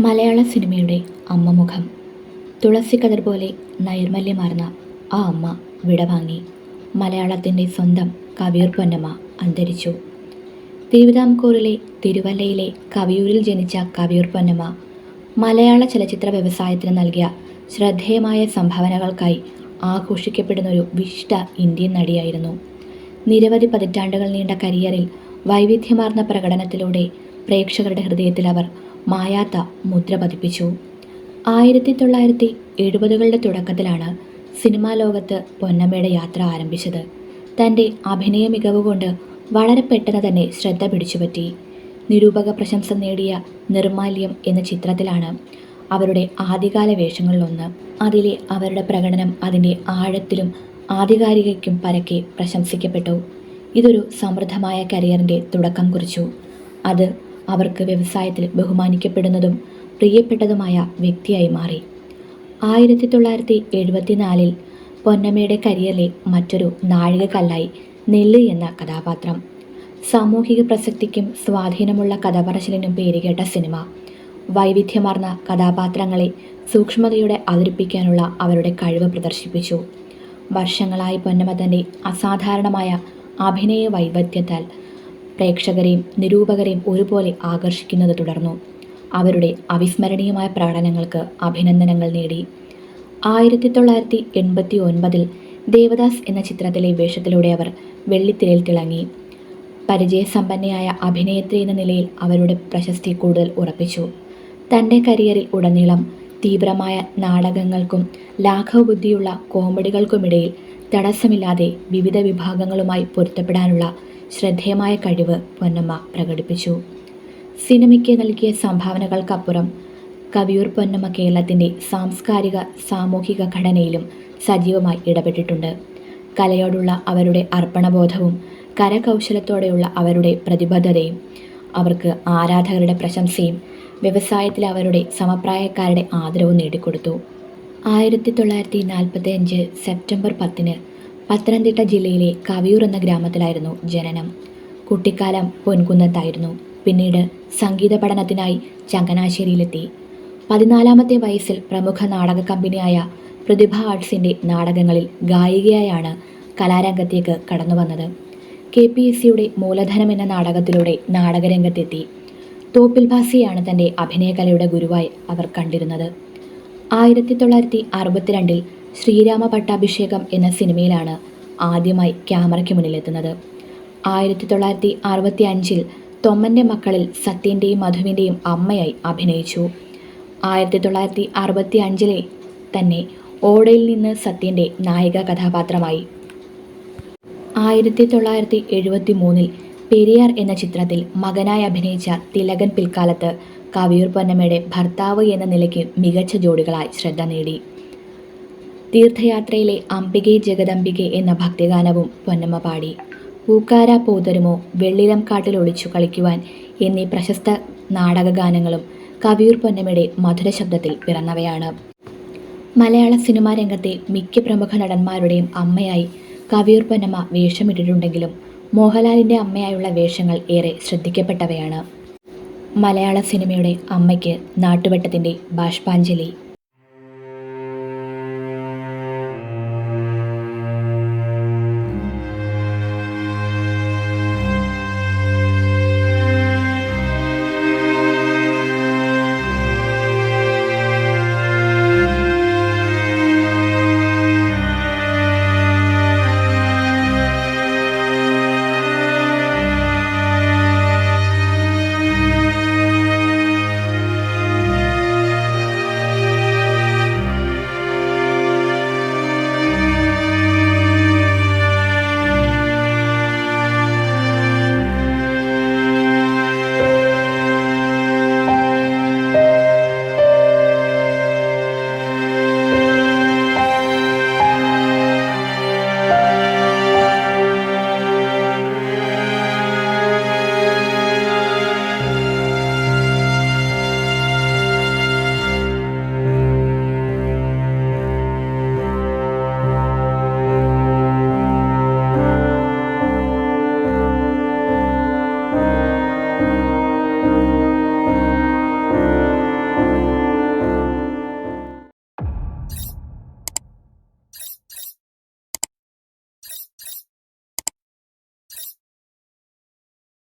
മലയാള സിനിമയുടെ അമ്മ മുഖം. തുളസി കതിർ പോലെ നൈർമല്യമാർന്ന ആ അമ്മ വിടവാങ്ങി. മലയാളത്തിന്റെ സ്വന്തം കവിയൂർ പൊന്നമ്മ അന്തരിച്ചു. തിരുവിതാംകൂറിലെ തിരുവല്ലയിലെ കവിയൂരിൽ ജനിച്ച കവിയൂർ പൊന്നമ്മ മലയാള ചലച്ചിത്ര വ്യവസായത്തിന് നൽകിയ ശ്രദ്ധേയമായ സംഭാവനകൾക്കായി ആഘോഷിക്കപ്പെടുന്നൊരു വിശിഷ്ട ഇന്ത്യൻ നടിയായിരുന്നു. നിരവധി പതിറ്റാണ്ടുകൾ നീണ്ട കരിയറിൽ വൈവിധ്യമാർന്ന പ്രകടനത്തിലൂടെ പ്രേക്ഷകരുടെ ഹൃദയത്തിൽ അവർ മായാത്ത മുദ്ര പതിപ്പിച്ചു. ആയിരത്തി തൊള്ളായിരത്തി എഴുപതുകളുടെ തുടക്കത്തിലാണ് സിനിമാ ലോകത്ത് പൊന്നമ്മയുടെ യാത്ര ആരംഭിച്ചത്. തന്റെ അഭിനയ മികവ് കൊണ്ട് വളരെ പെട്ടെന്ന് തന്നെ ശ്രദ്ധ പിടിച്ചുപറ്റി. നിരൂപക പ്രശംസ നേടിയ നിർമാല്യം എന്ന ചിത്രത്തിലാണ് അവരുടെ ആദ്യകാല വേഷങ്ങളിലൊന്ന്. അതിലെ അവരുടെ പ്രകടനം അതിന്റെ ആഴത്തിലും ആധികാരികയ്ക്കും പരക്കെ പ്രശംസിക്കപ്പെട്ടു. ഇതൊരു സമൃദ്ധമായ കരിയറിന്റെ തുടക്കം കുറിച്ചു. അത് അവർക്ക് വ്യവസായത്തിൽ ബഹുമാനിക്കപ്പെടുന്നതും പ്രിയപ്പെട്ടതുമായ വ്യക്തിയായി മാറി. ആയിരത്തി തൊള്ളായിരത്തി എഴുപത്തിനാലിൽ പൊന്നമ്മയുടെ കരിയറിലെ മറ്റൊരു നാഴികക്കല്ലായി നെല്ല് എന്ന കഥാപാത്രം. സാമൂഹിക പ്രസക്തിക്കും സ്വാധീനമുള്ള കഥപറച്ചിലിനും പേരുകേട്ട സിനിമ. വൈവിധ്യമാർന്ന കഥാപാത്രങ്ങളെ സൂക്ഷ്മതയോടെ അവതരിപ്പിക്കാനുള്ള അവരുടെ കഴിവ് പ്രദർശിപ്പിച്ചു. വർഷങ്ങളായി പൊന്നമ്മ തന്റെ അസാധാരണമായ അഭിനയ വൈവിധ്യത്താൽ പ്രേക്ഷകരെയും നിരൂപകരെയും ഒരുപോലെ ആകർഷിക്കുന്നത് തുടർന്നു. അവരുടെ അവിസ്മരണീയമായ പ്രകടനങ്ങൾക്ക് അഭിനന്ദനങ്ങൾ നേടി. ആയിരത്തി തൊള്ളായിരത്തി എൺപത്തി ഒൻപതിൽ ദേവദാസ് എന്ന ചിത്രത്തിലെ വേഷത്തിലൂടെ അവർ വെള്ളിത്തിരയിൽ തിളങ്ങി. പരിചയസമ്പന്നയായ അഭിനേത്രി എന്ന നിലയിൽ അവരുടെ പ്രശസ്തി കൂടുതൽ ഉറപ്പിച്ചു. തന്റെ കരിയറിൽ ഉടനീളം തീവ്രമായ നാടകങ്ങൾക്കും ലാഘവബുദ്ധിയുള്ള കോമഡികൾക്കുമിടയിൽ തടസ്സമില്ലാതെ വിവിധ വിഭാഗങ്ങളുമായി പൊരുത്തപ്പെടാനുള്ള ശ്രദ്ധേയമായ കഴിവ് പൊന്നമ്മ പ്രകടിപ്പിച്ചു. സിനിമയ്ക്ക് നൽകിയ സംഭാവനകൾക്കപ്പുറം കവിയൂർ പൊന്നമ്മ കേരളത്തിന്റെ സാംസ്കാരിക സാമൂഹിക ഘടനയിലും സജീവമായി ഇടപെട്ടിട്ടുണ്ട്. കലയോടുള്ള അവരുടെ അർപ്പണബോധവും കരകൗശലത്തോടെയുള്ള അവരുടെ പ്രതിബദ്ധതയും അവർക്ക് ആരാധകരുടെ പ്രശംസയും വ്യവസായത്തിൽ അവരുടെ സമപ്രായക്കാരുടെ ആദരവും നേടിക്കൊടുത്തു. ആയിരത്തി തൊള്ളായിരത്തി നാൽപ്പത്തി അഞ്ച് സെപ്റ്റംബർ പത്തിന് പത്തനംതിട്ട ജില്ലയിലെ കവിയൂർ എന്ന ഗ്രാമത്തിലായിരുന്നു ജനനം. കുട്ടിക്കാലം പൊൻകുന്നത്തായിരുന്നു. പിന്നീട് സംഗീത പഠനത്തിനായി ചങ്ങനാശ്ശേരിയിലെത്തി. പതിനാലാമത്തെ വയസ്സിൽ പ്രമുഖ നാടക കമ്പനിയായ പ്രതിഭ ആർട്സിന്റെ നാടകങ്ങളിൽ ഗായികയായാണ് കലാരംഗത്തേക്ക് കടന്നു വന്നത്. കെ പി എസ് സിയുടെ മൂലധനം എന്ന നാടകത്തിലൂടെ നാടകരംഗത്തെത്തി. തോപ്പിൽ ഭാസിയാണ് തന്റെ അഭിനയകലയുടെ ഗുരുവായി അവർ കണ്ടിരുന്നത്. ആയിരത്തി തൊള്ളായിരത്തി അറുപത്തിരണ്ടിൽ ശ്രീരാമ പട്ടാഭിഷേകം എന്ന സിനിമയിലാണ് ആദ്യമായി ക്യാമറയ്ക്ക് മുന്നിലെത്തുന്നത്. ആയിരത്തി തൊള്ളായിരത്തി അറുപത്തി അഞ്ചിൽ തൊമ്മന്റെ മക്കളിൽ സത്യന്റെയും മധുവിന്റെയും അമ്മയായി അഭിനയിച്ചു. ആയിരത്തി തൊള്ളായിരത്തി അറുപത്തി അഞ്ചിലെ തന്നെ ഓടയിൽ നിന്ന് സത്യന്റെ നായിക കഥാപാത്രമായി. ആയിരത്തി തൊള്ളായിരത്തി എഴുപത്തി മൂന്നിൽ പെരിയാർ എന്ന ചിത്രത്തിൽ മകനായി അഭിനയിച്ച തിലകൻ പിൽക്കാലത്ത് കവിയൂർ പൊന്നമ്മയുടെ ഭർത്താവ് എന്ന നിലയ്ക്ക് മികച്ച ജോഡികളായി ശ്രദ്ധ നേടി. തീർത്ഥയാത്രയിലെ അംബികെ ജഗദംബികെ എന്ന ഭക്തിഗാനവും പൊന്നമ്മ പാടി. പൂക്കാര പൂതരുമോ വെള്ളിലം കാട്ടിൽ ഒളിച്ചു കളിക്കുവാൻ എന്നീ പ്രശസ്ത നാടകഗാനങ്ങളും കവിയൂർ പൊന്നമ്മയുടെ മധുര ശബ്ദത്തിൽ പിറന്നവയാണ്. മലയാള സിനിമാ രംഗത്തെ മിക്ക പ്രമുഖ നടന്മാരുടെയും അമ്മയായി കവിയൂർ പൊന്നമ്മ വേഷമിട്ടിട്ടുണ്ടെങ്കിലും മോഹൻലാലിന്റെ അമ്മയായുള്ള വേഷങ്ങൾ ഏറെ ശ്രദ്ധിക്കപ്പെട്ടവയാണ്. മലയാള സിനിമയുടെ അമ്മയ്ക്ക് നാട്ടുവട്ടത്തിന്റെ ബാഷ്പാഞ്ജലി.